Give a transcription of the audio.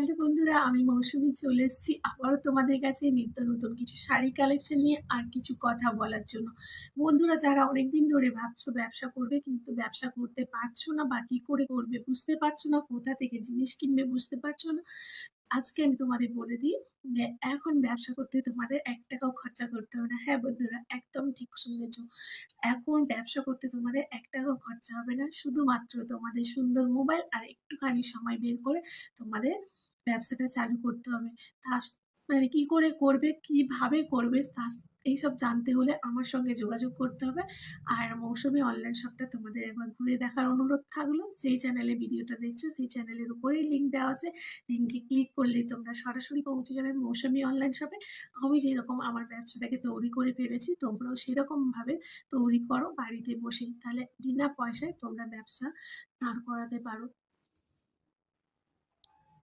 Hello বন্ধুরা, আমি মৌসুমি চলে এসেছি আবারও তোমাদের কাছে নিত্য নতুন কিছু শাড়ি কালেকশন নিয়ে আর কিছু কথা বলার জন্য। বন্ধুরা, যারা অনেকদিন ধরে ভাবছ ব্যবসা করবে কিন্তু ব্যবসা করতে পারছ না বা কী করে করবে বুঝতে পারছ না, কোথা থেকে জিনিস কিনবে বুঝতে পারছ না, আজকে আমি তোমাদের বলে দিই এখন ব্যবসা করতে তোমাদের এক টাকাও খরচা করতে হবে না। হ্যাঁ বন্ধুরা, একদম ঠিক শুনেছ। এখন ব্যবসা করতে তোমাদের এক টাকাও খরচা হবে না। শুধুমাত্র তোমাদের সুন্দর মোবাইল আর একটুখানি সময় বের করে তোমাদের ব্যবসাটা চালু করতে হবে। তা মানে কি করে করবে, কীভাবে করবে, তা এইসব জানতে হলে আমার সঙ্গে যোগাযোগ করতে হবে। আর মৌসুমি অনলাইন শপটা তোমাদের একবার ঘুরে দেখার অনুরোধ থাকল। যেই চ্যানেলে ভিডিওটা দেখছ, সেই চ্যানেলের উপরেই লিঙ্ক দেওয়া আছে। লিঙ্কে ক্লিক করলেই তোমরা সরাসরি পৌঁছে যাবে মৌসুমি অনলাইন শপে আমি যেরকম আমার ব্যবসাটাকে তৈরি করে ফেলেছি, তোমরাও সেরকমভাবে তৈরি করো বাড়িতে বসে। তাহলে বিনা পয়সায় তোমরা ব্যবসা দাঁড় করাতে পারো।